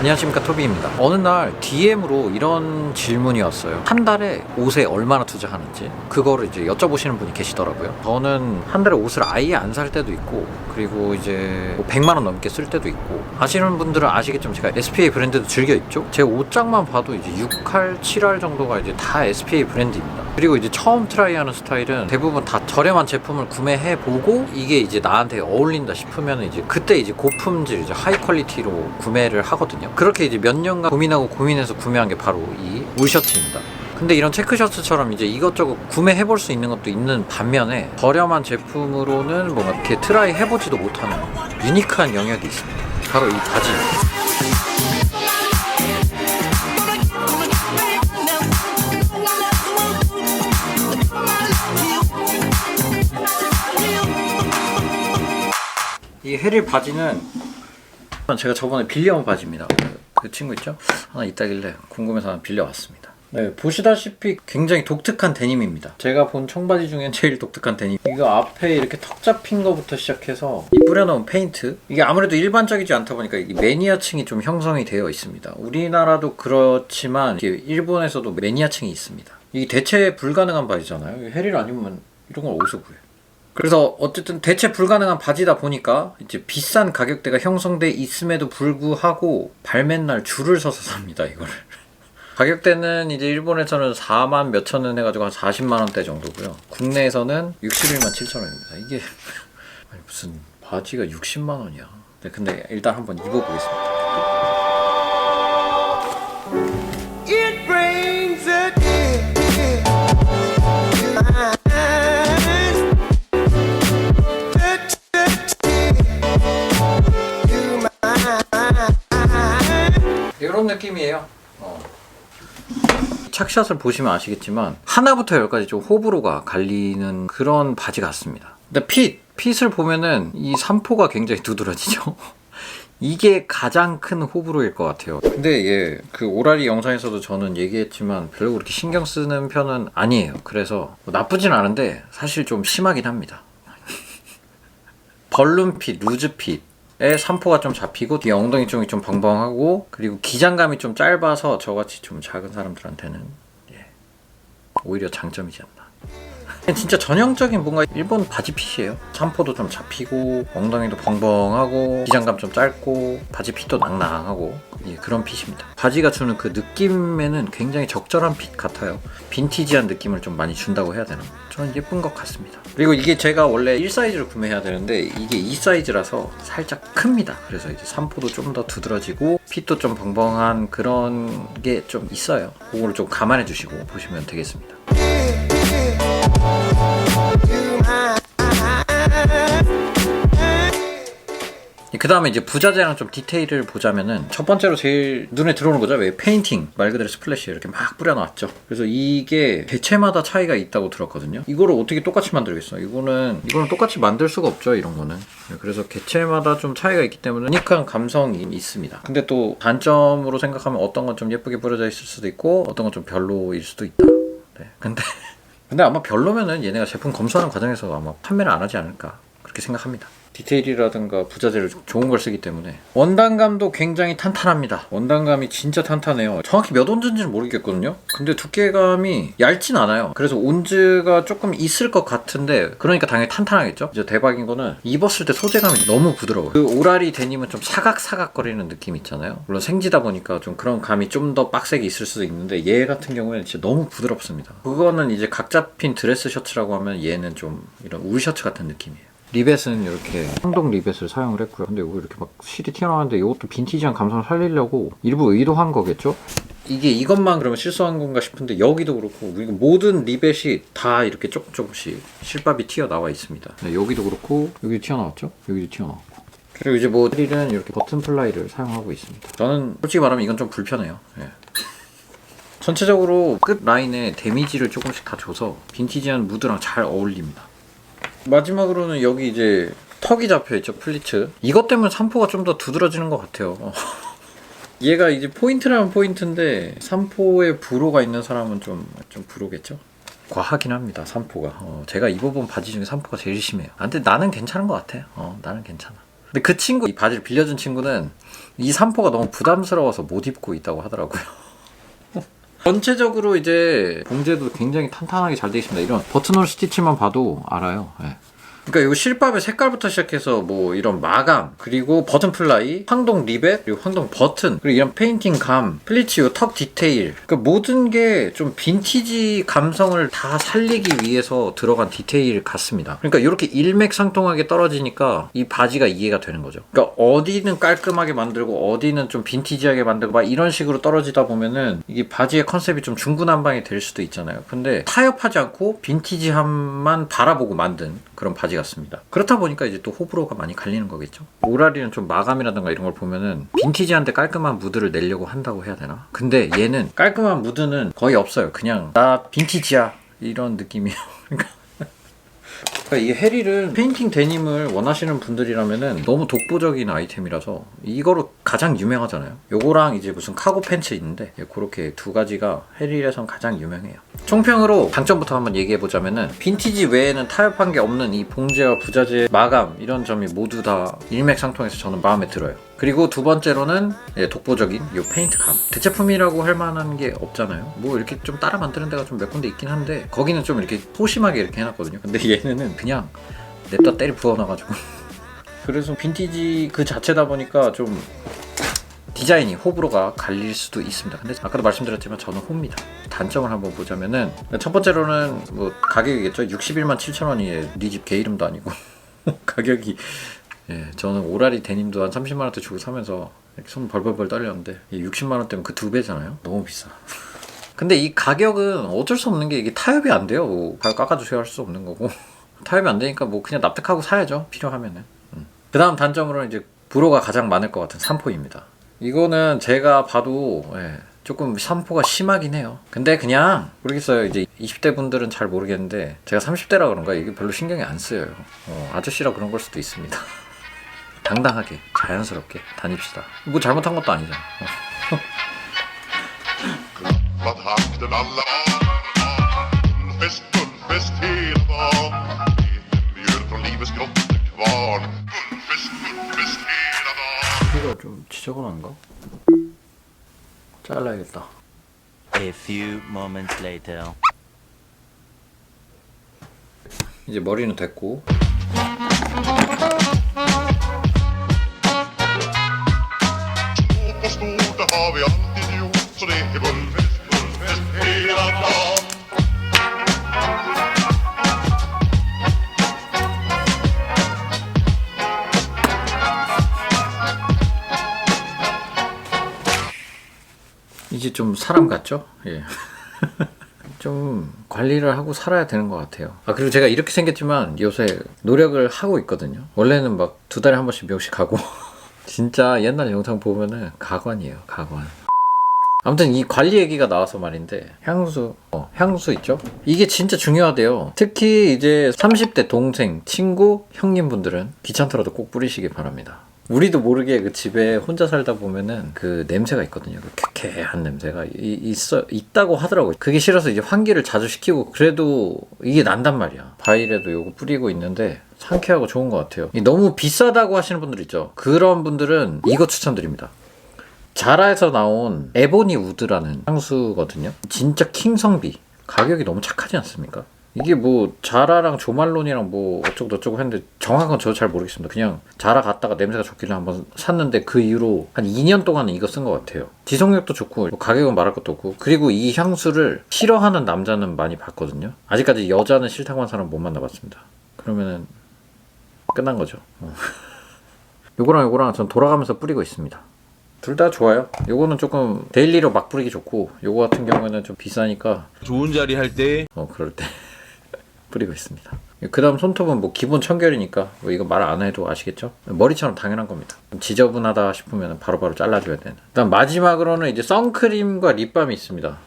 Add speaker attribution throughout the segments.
Speaker 1: 안녕하십니까 토비입니다. 어느 날 DM으로 이런 질문이 왔어요. 한 달에 옷에 얼마나 투자하는지 그거를 이제 여쭤보시는 분이 계시더라고요. 저는 한 달에 옷을 아예 안 살 때도 있고 그리고 이제 뭐 100만 원 넘게 쓸 때도 있고 아시는 분들은 아시겠지만 제가 SPA 브랜드도 즐겨 입죠. 제 옷장만 봐도 이제 6할, 7할 정도가 이제 다 SPA 브랜드입니다. 그리고 이제 처음 트라이하는 스타일은 대부분 다 저렴한 제품을 구매해 보고 이게 이제 나한테 어울린다 싶으면 이제 그때 이제 고품질 이제 하이 퀄리티로 구매를 하거든요. 그렇게 이제 몇 년간 고민하고 고민해서 구매한 게 바로 이 울셔츠입니다. 근데 이런 체크셔츠처럼 이제 이것저것 구매해 볼 수 있는 것도 있는 반면에 저렴한 제품으로는 뭔가 이렇게 트라이 해보지도 못하는 유니크한 영역이 있습니다. 바로 이 바지입니다. 이 해릴 바지는 제가 저번에 빌려온 바지입니다. 그, 그 친구 있죠? 하나 있다길래 궁금해서 하나 빌려왔습니다. 네, 보시다시피 굉장히 독특한 데님입니다. 제가 본 청바지 중엔 제일 독특한 데님. 이거 앞에 이렇게 턱 잡힌 거부터 시작해서 이 뿌려놓은 페인트. 이게 아무래도 일반적이지 않다 보니까 이게 매니아층이 좀 형성이 되어 있습니다. 우리나라도 그렇지만 일본에서도 매니아층이 있습니다. 이게 대체 불가능한 바지잖아요. 해릴 아니면 이런 걸 어디서 구해? 그래서 어쨌든 대체 불가능한 바지다 보니까 이제 비싼 가격대가 형성돼 있음에도 불구하고 발맨날 줄을 서서 삽니다 이거를. 가격대는 이제 일본에서는 4만 몇천 원 해가지고 한 40만 원대 정도고요. 국내에서는 61만 7천 원입니다. 이게 무슨 바지가 60만 원이야. 네, 근데 일단 한번 입어보겠습니다 느낌이에요. 어. 착샷을 보시면 아시겠지만 하나부터 열까지 좀 호불호가 갈리는 그런 바지 같습니다. 근데 핏, 핏을 보면은 이 삼포가 굉장히 두드러지죠. 이게 가장 큰 호불호일 것 같아요. 근데 예, 그 오라리 영상에서도 저는 얘기했지만 별로 그렇게 신경 쓰는 편은 아니에요. 그래서 뭐 나쁘진 않은데 사실 좀 심하긴 합니다. 벌룬핏, 루즈핏 에 삼포가 좀 잡히고 뒤에 엉덩이 쪽이 좀 벙벙하고 그리고 기장감이 좀 짧아서 저같이 좀 작은 사람들한테는 예, 오히려 장점이지 않나. 진짜 전형적인 뭔가 일본 바지 핏이에요. 삼포도 좀 잡히고 엉덩이도 벙벙하고 기장감 좀 짧고 바지 핏도 낭낭하고 예, 그런 핏입니다. 바지가 주는 그 느낌에는 굉장히 적절한 핏 같아요. 빈티지한 느낌을 좀 많이 준다고 해야 되나? 저는 예쁜 것 같습니다. 그리고 이게 제가 원래 1 사이즈를 구매해야 되는데 이게 2 사이즈라서 살짝 큽니다. 그래서 이제 삼포도 좀 더 두드러지고 핏도 좀 벙벙한 그런 게 좀 있어요. 그거를 좀 감안해 주시고 보시면 되겠습니다. 그 다음에 이제 부자재랑 좀 디테일을 보자면은 첫 번째로 제일 눈에 들어오는 거죠. 왜 페인팅 말 그대로 스플래시 이렇게 막 뿌려놨죠. 그래서 이게 개체마다 차이가 있다고 들었거든요. 이거를 어떻게 똑같이 만들겠어? 이거는 이거는 똑같이 만들 수가 없죠. 이런 거는. 네, 그래서 개체마다 좀 차이가 있기 때문에 유니크한 감성이 있습니다. 근데 또 단점으로 생각하면 어떤 건 좀 예쁘게 뿌려져 있을 수도 있고 어떤 건 좀 별로일 수도 있다. 네. 근데 근데 아마 별로면은 얘네가 제품 검수하는 과정에서 아마 판매를 안 하지 않을까 그렇게 생각합니다. 디테일이라든가 부자재를 좋은 걸 쓰기 때문에 원단감도 굉장히 탄탄합니다. 원단감이 진짜 탄탄해요. 정확히 몇 온즈인지는 모르겠거든요. 근데 두께감이 얇진 않아요. 그래서 온즈가 조금 있을 것 같은데 그러니까 당연히 탄탄하겠죠. 이제 대박인 거는 입었을 때 소재감이 너무 부드러워요. 그 오라리 데님은 좀 사각사각 거리는 느낌 있잖아요. 물론 생지다 보니까 좀 그런 감이 좀 더 빡세게 있을 수도 있는데 얘 같은 경우에는 진짜 너무 부드럽습니다. 그거는 이제 각 잡힌 드레스 셔츠라고 하면 얘는 좀 이런 울 셔츠 같은 느낌이에요. 리벳은 이렇게 황동 리벳을 사용을 했고요. 근데 이거 이렇게 막 실이 튀어나왔는데 이것도 빈티지한 감성을 살리려고 일부 의도한 거겠죠? 이게 이것만 그러면 실수한 건가 싶은데 여기도 그렇고 모든 리벳이 다 이렇게 조금 조금씩 실밥이 튀어나와 있습니다. 네, 여기도 그렇고 여기도 튀어나왔죠? 여기도 튀어나왔고 그리고 이제 뭐 릴은 이렇게 버튼 플라이를 사용하고 있습니다. 저는 솔직히 말하면 이건 좀 불편해요. 예. 전체적으로 끝 라인에 데미지를 조금씩 다 줘서 빈티지한 무드랑 잘 어울립니다. 마지막으로는 여기 이제 턱이 잡혀 있죠 플리츠. 이것 때문에 삼포가 좀 더 두드러지는 것 같아요. 얘가 이제 포인트라면 포인트인데 삼포에 불호가 있는 사람은 좀 좀 불호겠죠. 과하긴 합니다 삼포가. 어, 제가 입어본 바지 중에 삼포가 제일 심해요. 아, 근데 나는 괜찮은 것 같아. 어, 나는 괜찮아. 근데 그 친구 이 바지를 빌려준 친구는 이 삼포가 너무 부담스러워서 못 입고 있다고 하더라고요. 전체적으로 이제 봉제도 굉장히 탄탄하게 잘 되어 있습니다. 이런 버튼홀 스티치만 봐도 알아요. 예. 그러니까 이 실밥의 색깔부터 시작해서 뭐 이런 마감 그리고 버튼 플라이, 황동 리벳 그리고 황동 버튼 그리고 이런 페인팅 감, 플리츠 요턱 디테일 그러니까 모든 게 좀 빈티지 감성을 다 살리기 위해서 들어간 디테일 같습니다. 그러니까 이렇게 일맥상통하게 떨어지니까 이 바지가 이해가 되는 거죠. 그러니까 어디는 깔끔하게 만들고 어디는 좀 빈티지하게 만들고 막 이런 식으로 떨어지다 보면은 이게 바지의 컨셉이 좀 중구난방이 될 수도 있잖아요. 근데 타협하지 않고 빈티지함만 바라보고 만든 그런 바지 같습니다. 그렇다 보니까 이제 또 호불호가 많이 갈리는 거겠죠. 오라리는 좀 마감이라든가 이런 걸 보면은 빈티지한데 깔끔한 무드를 내려고 한다고 해야 되나? 근데 얘는 깔끔한 무드는 거의 없어요. 그냥 나 빈티지야 이런 느낌이에요. 그러니까 그러니까 이 해릴은 페인팅 데님을 원하시는 분들이라면은 너무 독보적인 아이템이라서 이거로 가장 유명하잖아요. 요거랑 이제 무슨 카고 팬츠 있는데 예, 그렇게 두 가지가 해릴에선 가장 유명해요. 총평으로 장점부터 한번 얘기해 보자면은 빈티지 외에는 타협한 게 없는 이 봉제와 부자재 마감 이런 점이 모두 다 일맥상통해서 저는 마음에 들어요. 그리고 두 번째로는 예, 독보적인 요 페인트 감 대체품이라고 할 만한 게 없잖아요 뭐 이렇게 좀 따라 만드는 데가 좀 몇 군데 있긴 한데 거기는 좀 이렇게 소심하게 이렇게 해놨거든요 근데 얘네는 그냥 냅다 때리 부어놔가지고 그래서 빈티지 그 자체다 보니까 좀 디자인이 호불호가 갈릴 수도 있습니다. 근데 아까도 말씀드렸지만 저는 호입니다. 단점을 한번 보자면은 첫 번째로는 뭐 가격이겠죠. 61만 7천 원이에 니집 개 이름도 아니고 가격이 예, 저는 오라리 데님도 한 30만 원대 주고 사면서 손 벌벌벌 떨렸는데 60만 원대면 그두 배잖아요. 너무 비싸. 근데 이 가격은 어쩔 수 없는 게 이게 타협이 안 돼요. 뭐발 깎아주세요 할 수 없는 거고 타협이 안 되니까 뭐 그냥 납득하고 사야죠. 필요하면은. 음. 그 다음 단점으로는 이제 불호가 가장 많을 것 같은 삼포입니다. 이거는 제가 봐도 예, 조금 삼포가 심하긴 해요. 근데 그냥 모르겠어요. 이제 20대 분들은 잘 모르겠는데 제가 30대라 그런가 이게 별로 신경이 안 쓰여요. 어, 아저씨라 그런 걸 수도 있습니다. 당당하게 자연스럽게 다닙시다. 뭐 잘못한 것도 아니잖아. 어. 이거 좀 지저분한가? 잘라야겠다.
Speaker 2: A few moments later.
Speaker 1: 이제 머리는 됐고
Speaker 3: Stort och stort, det har vi alltid gjort Så det är fullfest, fullfest hela dagen
Speaker 1: 이제 좀 사람 같죠? 예. 좀 관리를 하고 살아야 되는 것 같아요. 아 그리고 제가 이렇게 생겼지만 요새 노력을 하고 있거든요. 원래는 막 두 달에 한 번씩 미용실 가고 진짜 옛날 영상 보면은 가관이에요. 가관. 아무튼 이 관리 얘기가 나와서 말인데 향수 어, 향수 있죠? 이게 진짜 중요하대요. 특히 이제 30대 동생, 친구, 형님분들은 귀찮더라도 꼭 뿌리시기 바랍니다. 우리도 모르게 그 집에 혼자 살다 보면은 그 냄새가 있거든요. 그 쾌쾌한 냄새가 이- 있어 있다고 하더라고요. 그게 싫어서 이제 환기를 자주 시키고 그래도 이게 난단 말이야. 바일에도 요거 뿌리고 있는데 상쾌하고 좋은 것 같아요. 이 너무 비싸다고 하시는 분들 있죠. 그런 분들은 이거 추천드립니다. 자라에서 나온 에보니 우드라는 향수거든요. 진짜 킹성비. 가격이 너무 착하지 않습니까? 이게 뭐 자라랑 조말론이랑 뭐 어쩌고 저쩌고 했는데 정확한 건 저도 잘 모르겠습니다. 그냥 자라 갔다가 냄새가 좋길래 한번 샀는데 그 이후로 한 2년 동안은 이거 쓴 것 같아요. 지속력도 좋고 뭐 가격은 말할 것도 없고 그리고 이 향수를 싫어하는 남자는 많이 봤거든요. 아직까지 여자는 싫다고 한 사람 못 만나봤습니다. 그러면은 끝난 거죠. 어. 요거랑 요거랑 전 돌아가면서 뿌리고 있습니다. 둘 다 좋아요. 요거는 조금 데일리로 막 뿌리기 좋고 요거 같은 경우에는 좀 비싸니까
Speaker 4: 좋은 자리 할 때
Speaker 1: 어 그럴 때 뿌리고 있습니다. 그 다음 손톱은 뭐 기본 청결이니까 뭐 이거 말 안 해도 아시겠죠? 머리처럼 당연한 겁니다. 좀 지저분하다 싶으면 바로바로 잘라줘야 되는. 그다음 마지막으로는 이제 선크림과 립밤이 있습니다.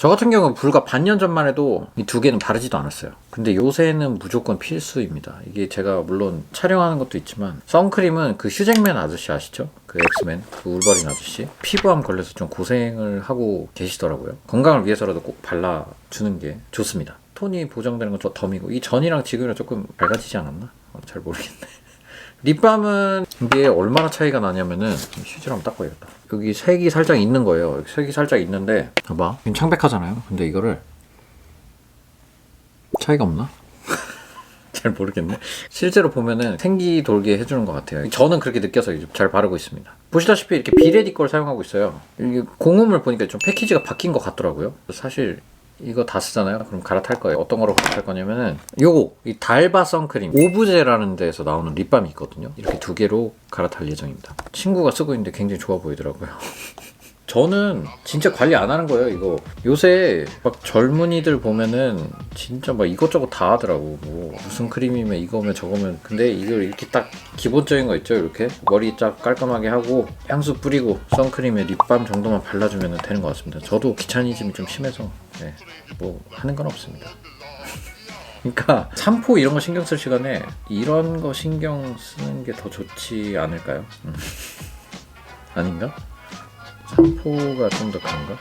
Speaker 1: 저 같은 경우는 불과 반년 전만 해도 이 두 개는 바르지도 않았어요. 근데 요새는 무조건 필수입니다. 이게 제가 물론 촬영하는 것도 있지만 선크림은 그 휴잭맨 아저씨 아시죠? 그 엑스맨 그 울버린 아저씨 피부암 걸려서 좀 고생을 하고 계시더라고요. 건강을 위해서라도 꼭 발라주는 게 좋습니다. 톤이 보정되는 건 저 덤이고 이 전이랑 지금이랑 조금 밝아지지 않았나? 어, 잘 모르겠네. 립밤은 이게 얼마나 차이가 나냐면은 휴지로 한번 닦아야겠다. 여기 색이 살짝 있는 거예요. 색이 살짝 있는데 봐봐. 지금 창백하잖아요. 근데 이거를 차이가 없나? 잘 모르겠네. 실제로 보면은 생기 돌게 해주는 것 같아요. 저는 그렇게 느껴서 잘 바르고 있습니다. 보시다시피 이렇게 비레디 걸 사용하고 있어요. 이게 공홈을 보니까 좀 패키지가 바뀐 것 같더라고요. 사실 이거 다 쓰잖아요. 그럼 갈아탈 거예요. 어떤 거로 갈아탈 거냐면은 요거 이 달바 선크림 오브제라는 데에서 나오는 립밤이 있거든요. 이렇게 두 개로 갈아탈 예정입니다. 친구가 쓰고 있는데 굉장히 좋아 보이더라고요. 저는 진짜 관리 안 하는 거예요, 이거. 요새 막 젊은이들 보면은 진짜 막 이것저것 다 하더라고. 뭐 무슨 크림이면 이거면 저거면. 근데 이걸 이렇게 딱 기본적인 거 있죠, 이렇게. 머리 쫙 깔끔하게 하고 향수 뿌리고 선크림에 립밤 정도만 발라주면 되는 것 같습니다. 저도 귀차니즘이 좀 심해서 네, 뭐 하는 건 없습니다. 그러니까 삼포 이런 거 신경 쓸 시간에 이런 거 신경 쓰는 게 더 좋지 않을까요? 음. 아닌가? 삼포가 좀더 그런가?